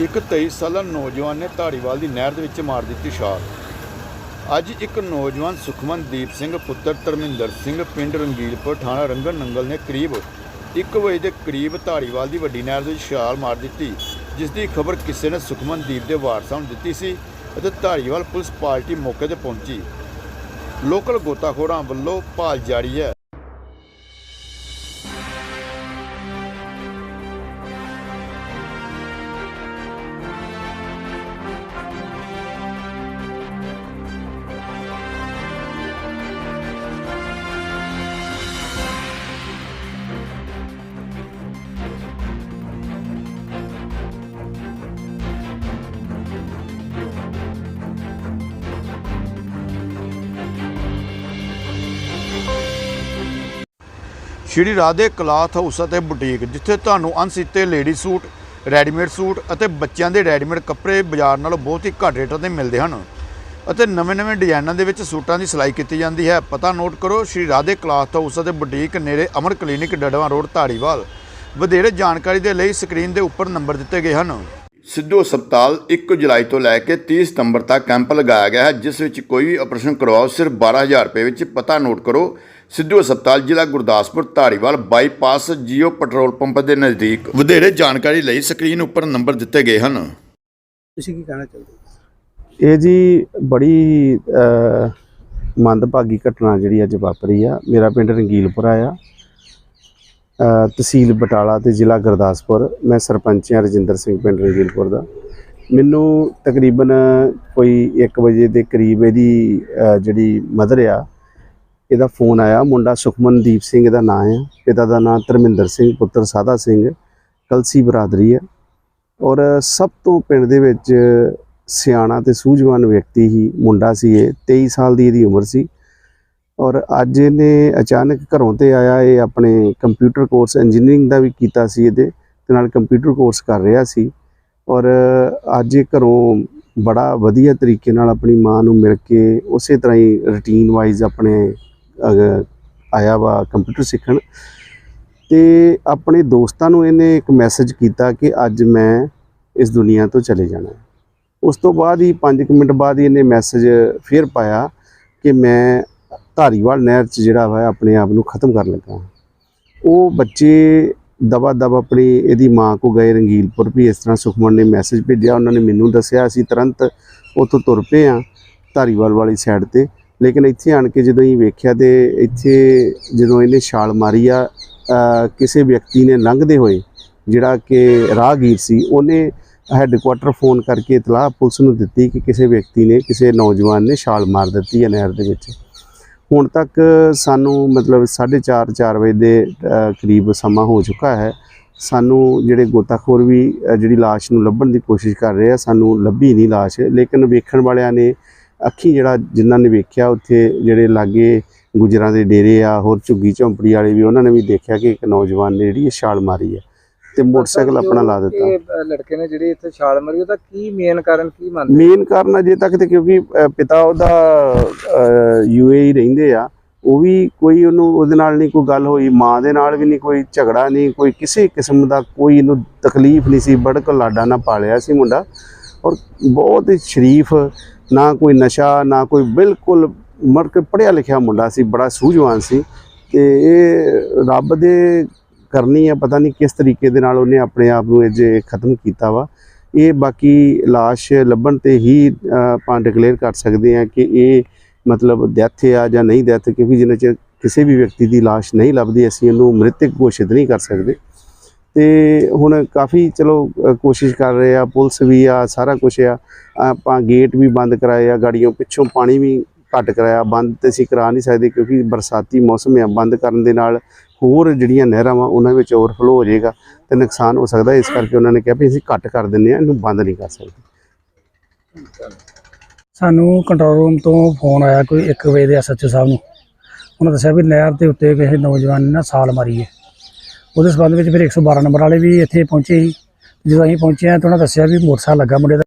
ਇੱਕ 23 ਸਾਲਾ ਨੌਜਵਾਨ ਨੇ ਧਾਰੀਵਾਲ ਦੀ ਨਹਿਰ ਦੇ ਵਿੱਚ ਮਾਰ ਦਿੱਤੀ ਛਾਲ। ਅੱਜ ਇੱਕ ਨੌਜਵਾਨ ਸੁਖਮਨਦੀਪ ਸਿੰਘ, ਪੁੱਤਰ ਧਰਮਿੰਦਰ ਸਿੰਘ, ਪਿੰਡ ਰੰਗੀਲਪੁਰ, ਥਾਣਾ ਰੰਗਨ ਨੰਗਲ ਨੇ ਕਰੀਬ 1 ਵਜੇ ਦੇ ਕਰੀਬ ਧਾਰੀਵਾਲ ਦੀ ਵੱਡੀ ਨਹਿਰ ਦੇ ਵਿੱਚ ਛਾਲ ਮਾਰ ਦਿੱਤੀ, ਜਿਸ ਦੀ ਖਬਰ ਕਿਸੇ ਨੇ ਸੁਖਮਨਦੀਪ ਦੇ ਵਾਰਸਾਂ ਨੂੰ ਦਿੱਤੀ ਸੀ ਅਤੇ ਧਾਰੀਵਾਲ ਪੁਲਿਸ ਪਾਰਟੀ ਮੌਕੇ ਤੇ ਪਹੁੰਚੀ। ਲੋਕਲ ਗੋਤਾਖੋਰਾਂ ਵੱਲੋਂ ਭਾਲ ਜਾਰੀ ਹੈ। ਸ਼੍ਰੀ ਰਾਧੇ ਕਲਾਥ ਹਾਊਸ ਅਤੇ ਬੁਟੀਕ, ਜਿੱਥੇ ਤੁਹਾਨੂੰ ਅਣਸੀਤੇ ਲੇਡੀ ਸੂਟ, ਰੈਡੀਮੇਡ ਸੂਟ ਅਤੇ ਬੱਚਿਆਂ ਦੇ ਰੈਡੀਮੇਡ ਕੱਪੜੇ ਬਾਜ਼ਾਰ ਨਾਲੋਂ ਬਹੁਤ ਹੀ ਘੱਟ ਰੇਟਾਂ ਤੇ ਮਿਲਦੇ ਹਨ ਅਤੇ ਨਵੇਂ-ਨਵੇਂ ਡਿਜ਼ਾਈਨਾਂ ਦੇ ਵਿੱਚ ਸੂਟਾਂ ਦੀ ਸਿਲਾਈ ਕੀਤੀ ਜਾਂਦੀ ਹੈ। ਪਤਾ ਨੋਟ ਕਰੋ, ਸ਼੍ਰੀ ਰਾਧੇ ਕਲਾਥ ਹਾਊਸ ਅਤੇ ਬੁਟੀਕ ਨੇੜੇ ਅਮਰ ਕਲੀਨਿਕ ਡੜਵਾ ਰੋਡ, ਧਾਰੀਵਾਲ। ਵਧੇਰੇ ਜਾਣਕਾਰੀ ਦੇ ਲਈ ਸਕਰੀਨ ਦੇ ਉੱਪਰ ਨੰਬਰ ਦਿੱਤੇ ਗਏ ਹਨ। ਸਿੱਧੂ ਹਸਪਤਾਲ 1 ਜੁਲਾਈ ਤੋਂ ਲੈ ਕੇ 30 ਸਤੰਬਰ ਤੱਕ ਕੈਂਪ ਲਗਾਇਆ ਗਿਆ ਹੈ, ਜਿਸ ਵਿੱਚ ਕੋਈ ਵੀ ਆਪਰੇਸ਼ਨ ਕਰਵਾਓ ਸਿਰਫ 12000 ਰੁਪਏ ਵਿੱਚ। ਪਤਾ ਨੋਟ ਕਰੋ ਸਿੱਧੂ ਹਸਪਤਾਲ ਜ਼ਿਲ੍ਹਾ Gurdaspur Dhariwal bypass Jio petrol pump ਦੇ ਨਜ਼ਦੀਕ। ਵਧੇਰੇ ਜਾਣਕਾਰੀ ਲਈ ਸਕਰੀਨ ਉੱਪਰ ਨੰਬਰ ਦਿੱਤੇ ਗਏ ਹਨ। ਤੁਸੀਂ ਕੀ ਕਹਿਣਾ ਚਾਹੁੰਦੇ ਹੋ? ਇਹ ਜੀ ਬੜੀ ਮੰਦਭਾਗੀ ਘਟਨਾ ਜਿਹੜੀ ਅੱਜ ਵਾਪਰੀ ਆ। ਮੇਰਾ ਪਿੰਡ ਰੰਗੀਲਪੁਰਾ ਆ ਤਹਿਸੀਲ ਬਟਾਲਾ ਤੇ ਜ਼ਿਲ੍ਹਾ ਗੁਰਦਾਸਪੁਰ। ਮੈਂ ਸਰਪੰਚ ਹਾਂ ਰਜਿੰਦਰ ਸਿੰਘ ਪਿੰਡ ਰੰਗੀਲਪੁਰ ਦਾ। ਮੈਨੂੰ ਤਕਰੀਬਨ ਕੋਈ 1 ਵਜੇ ਦੇ ਕਰੀਬ ਇਹਦੀ ਜਿਹੜੀ ਮਦਰ ਆ ਇਹਦਾ ਫੋਨ ਆਇਆ, ਮੁੰਡਾ ਸੁਖਮਨਦੀਪ ਸਿੰਘ ਇਹਦਾ ਨਾਂ ਹੈ ਪਿਤਾ ਦਾ ਨਾਂ ਧਰਮਿੰਦਰ ਸਿੰਘ, ਪੁੱਤਰ ਸਾਦਾ ਸਿੰਘ ਕਲਸੀ ਬਰਾਦਰੀ ਹੈ ਔਰ ਸਭ ਤੋਂ ਪਿੰਡ ਦੇ ਵਿੱਚ ਸਿਆਣਾ ਤੇ ਸੂਝਵਾਨ ਵਿਅਕਤੀ ਹੀ ਮੁੰਡਾ ਸੀ ਇਹ 23 ਸਾਲ ਦੀ ਇਹਦੀ ਉਮਰ ਸੀ। ਔਰ ਅੱਜ ਇਹਨੇ ਅਚਾਨਕ ਘਰੋਂ ਤੇ ਆਇਆ, ਇਹ ਆਪਣੇ ਕੰਪਿਊਟਰ ਕੋਰਸ ਇੰਜੀਨੀਅਰਿੰਗ ਦਾ ਵੀ ਕੀਤਾ ਸੀ ਇਹਦੇ, ਤੇ ਨਾਲ ਕੰਪਿਊਟਰ ਕੋਰਸ ਕਰ ਰਿਹਾ ਸੀ। ਔਰ ਅੱਜ ਇਹ ਘਰੋਂ ਬੜਾ ਵਧੀਆ ਤਰੀਕੇ ਨਾਲ ਆਪਣੀ ਮਾਂ ਨੂੰ ਮਿਲ ਕੇ ਉਸੇ ਤਰ੍ਹਾਂ ਹੀ ਰੁਟੀਨ ਵਾਈਜ਼ ਆਪਣੇ ਆਇਆ ਵਾ ਕੰਪਿਊਟਰ ਸਿੱਖਣ ਤੇ ਆਪਣੇ ਦੋਸਤਾਂ ਨੂੰ ਇਹਨੇ ਇੱਕ ਮੈਸੇਜ ਕੀਤਾ ਕਿ ਅੱਜ ਮੈਂ ਇਸ ਦੁਨੀਆ ਤੋਂ ਚਲੇ ਜਾਣਾ ਹੈ। ਉਸ ਤੋਂ ਬਾਅਦ ਹੀ 5 ਮਿੰਟ ਬਾਅਦ ਹੀ ਇਹਨੇ ਮੈਸੇਜ ਫਿਰ ਪਾਇਆ ਕਿ ਮੈਂ ਧਾਰੀਵਾਲ ਨਹਿਰ 'ਚ ਜਿਹੜਾ ਵਾ ਆਪਣੇ ਆਪ ਨੂੰ ਖਤਮ ਕਰਨ ਲੱਗਾ ਉਹ ਬੱਚੇ ਦਬਾ ਦਬ ਆਪਣੀ ਇਹਦੀ ਮਾਂ ਕੋ ਗਏ ਰੰਗੀਲਪੁਰ, ਵੀ ਇਸ ਤਰ੍ਹਾਂ ਸੁਖਮਨ ਨੇ ਮੈਸੇਜ ਭੇਜਿਆ, ਉਹਨਾਂ ਨੇ ਮੈਨੂੰ ਦੱਸਿਆ, ਅਸੀਂ ਤੁਰੰਤ ਉੱਥੋਂ ਤੁਰ ਪਏ ਆ ਧਾਰੀਵਾਲ ਵਾਲੀ ਸਾਈਡ ਤੇ। ਲੇਕਿਨ ਇੱਥੇ ਆਣ ਕੇ ਜਦੋਂ ਇਹ ਵੇਖਿਆ ਤੇ ਇੱਥੇ ਜਦੋਂ ਇਹਨੇ ਛਾਲ ਮਾਰੀ ਆ ਕਿਸੇ ਵਿਅਕਤੀ ਨੇ ਲੰਘਦੇ ਹੋਏ ਜਿਹੜਾ ਕਿ ਰਾਹਗੀਰ ਸੀ, ਉਹਨੇ ਹੈੱਡਕੁਆਟਰ ਫੋਨ ਕਰਕੇ ਇਤਲਾਹ ਪੁਲਿਸ ਨੂੰ ਦਿੱਤੀ ਕਿ ਕਿਸੇ ਵਿਅਕਤੀ ਨੇ, ਕਿਸੇ ਨੌਜਵਾਨ ਨੇ ਛਾਲ ਮਾਰ ਦਿੱਤੀ ਹੈ ਨਹਿਰ ਦੇ ਵਿੱਚ। ਹੁਣ ਤੱਕ ਸਾਨੂੰ ਮਤਲਬ 4:30 4 ਵਜੇ ਦੇ ਕਰੀਬ ਸਮਾਂ ਹੋ ਚੁੱਕਾ ਹੈ। ਸਾਨੂੰ ਜਿਹੜੇ ਗੋਤਾਖੋਰ ਵੀ ਜਿਹੜੀ ਲਾਸ਼ ਨੂੰ ਲੱਭਣ ਦੀ ਕੋਸ਼ਿਸ਼ ਕਰ ਰਹੇ ਆ, ਸਾਨੂੰ ਲੱਭੀ ਨਹੀਂ ਲਾਸ਼। ਲੇਕਿਨ ਵੇਖਣ ਵਾਲਿਆਂ ਨੇ ਅੱਖੀ ਜਿਹੜਾ ਜਿਨ੍ਹਾਂ ਨੇ ਵੇਖਿਆ ਉੱਥੇ ਜਿਹੜੇ ਲਾਗੇ ਗੁਜਰਾਂ ਦੇ ਡੇਰੇ ਆ ਹੋਰ ਝੁੱਗੀ ਝੌਂਪੜੀ ਵਾਲੇ ਵੀ ਉਹਨਾਂ ਨੇ ਵੀ ਦੇਖਿਆ ਕਿ ਇੱਕ ਨੌਜਵਾਨ ਨੇ ਜਿਹੜੀ ਛਾਲ ਮਾਰੀ ਹੈ ਤੇ ਮੋਟਰਸਾਈਕਲ ਆਪਣਾ ਲਾ ਦਿੱਤਾ। ਲੜਕੇ ਨੇ ਜਿਹੜੀ ਇੱਥੇ ਛਾਲ ਮਾਰੀ ਉਹਦਾ ਕੀ ਮੇਨ ਕਾਰਨ ਕੀ ਮੰਨਦੇ ਮੇਨ ਕਾਰਨ ਅਜੇ ਤੱਕ ਤੇ ਕਿਉਂਕਿ ਪਿਤਾ ਉਹਦਾ ਯੂਏਈ ਰਹਿੰਦੇ ਆ ਉਹ ਵੀ ਕੋਈ ਉਹਨੂੰ ਉਹਦੇ ਨਾਲ ਨਹੀਂ ਕੋਈ ਗੱਲ ਹੋਈ ਮਾਂ ਦੇ ਨਾਲ ਵੀ ਨਹੀਂ ਕੋਈ ਝਗੜਾ ਨਹੀਂ ਕੋਈ ਕਿਸੇ ਕਿਸਮ ਦਾ ਕੋਈ ਇਹਨੂੰ ਤਕਲੀਫ ਨਹੀਂ ਸੀ ਬੜਕ ਲਾਡਾ ਨਾ ਪਾਲਿਆ ਸੀ ਮੁੰਡਾ। ਔਰ ਬਹੁਤ ਹੀ ਸ਼ਰੀਫ ਨਾ ਕੋਈ ਨਸ਼ਾ ਨਾ ਕੋਈ ਬਿਲਕੁਲ ਮਰ ਕੇ ਪੜਿਆ ਲਿਖਿਆ ਮੁੰਡਾ ਸੀ ਬੜਾ ਸੂਝਵਾਨ ਸੀ ਤੇ ਇਹ ਰੱਬ ਦੇ ਕਰਨੀ ਹੈ ਪਤਾ ਨਹੀਂ ਕਿਸ ਤਰੀਕੇ ਦੇ ਨਾਲ ਉਹਨੇ ਆਪਣੇ ਆਪ ਨੂੰ ਇਹ ਜੇ ਖਤਮ ਕੀਤਾ ਵਾ ਇਹ ਬਾਕੀ লাশ ਲੱਭਣ ਤੇ ਹੀ ਅ, ਆਪਾਂ ਡਿਕਲੇਅਰ ਕਰ ਸਕਦੇ ਹਾਂ ਕਿ ਇਹ ਮਤਲਬ ਡੈਥ ਆ ਜਾਂ ਨਹੀਂ ਡੈਥ ਕਿਉਂਕਿ ਜਿੰਨਾ ਚਿਰ ਕਿਸੇ ਵੀ ਵਿਅਕਤੀ ਦੀ লাশ ਨਹੀਂ ਲੱਭਦੀ ਅਸੀਂ ਇਹਨੂੰ ਮ੍ਰਿਤਕ ਘੋਸ਼ਿਤ ਨਹੀਂ ਕਰ ਸਕਦੇ ਤੇ ਹੁਣ ਕਾਫੀ ਚਲੋ ਕੋਸ਼ਿਸ਼ ਕਰ ਰਹੇ ਆ, ਪੁਲਿਸ ਵੀ ਆ, ਸਾਰਾ ਕੁਝ ਆ। ਆਪਾਂ ਗੇਟ ਵੀ ਬੰਦ ਕਰਾਏ ਆ, ਗਾੜੀਆਂ ਪਿੱਛੋਂ ਪਾਣੀ ਵੀ ਘੱਟ ਕਰਾਇਆ, ਬੰਦ ਤੇ ਅਸੀਂ ਕਰਾ ਨਹੀਂ ਸਕਦੇ ਕਿਉਂਕਿ ਬਰਸਾਤੀ ਮੌਸਮ ਆ, ਬੰਦ ਕਰਨ ਦੇ ਨਾਲ ਹੋਰ ਜਿਹੜੀਆਂ ਨਹਿਰਾਂ ਵਾ, ਉਹਨਾਂ ਵਿੱਚ ਓਵਰਫਲੋ ਹੋ ਜਾਏਗਾ ਤੇ ਨੁਕਸਾਨ ਹੋ ਸਕਦਾ। ਇਸ ਕਰਕੇ ਉਹਨਾਂ ਨੇ ਕਿਹਾ ਵੀ ਅਸੀਂ ਘੱਟ ਕਰ ਦਿੰਦੇ ਆ, ਇਹਨੂੰ ਬੰਦ ਨਹੀਂ ਕਰ ਸਕਦੇ। ਸਾਨੂੰ ਕੰਟਰੋਲ ਰੂਮ ਤੋਂ ਫੋਨ ਆਇਆ ਕੋਈ 1 ਵਜੇ ਦੇ ਐਸਐਚਓ ਸਾਹਿਬ ਨੂੰ। ਉਹਨਾਂ ਦੱਸਿਆ ਵੀ ਨਹਿਰ ਦੇ ਉੱਤੇ ਕਿਸੇ ਨੌਜਵਾਨ ਨੇ ਨਾ ਸਾਲ ਮਾਰੀ ਹੈ। ਉਹਦੇ ਸਬੰਧ ਵਿੱਚ ਫਿਰ 112 ਨੰਬਰ ਵਾਲੇ ਵੀ ਇੱਥੇ ਪਹੁੰਚੇ ਸੀ। ਜਦੋਂ ਅਸੀਂ ਪਹੁੰਚੇ ਤਾਂ ਉਹਨਾਂ ਦੱਸਿਆ ਵੀ ਮੋਟਰਸਾਈਕਲ ਲੱਗਾ ਮੁੰਡੇ ਦਾ।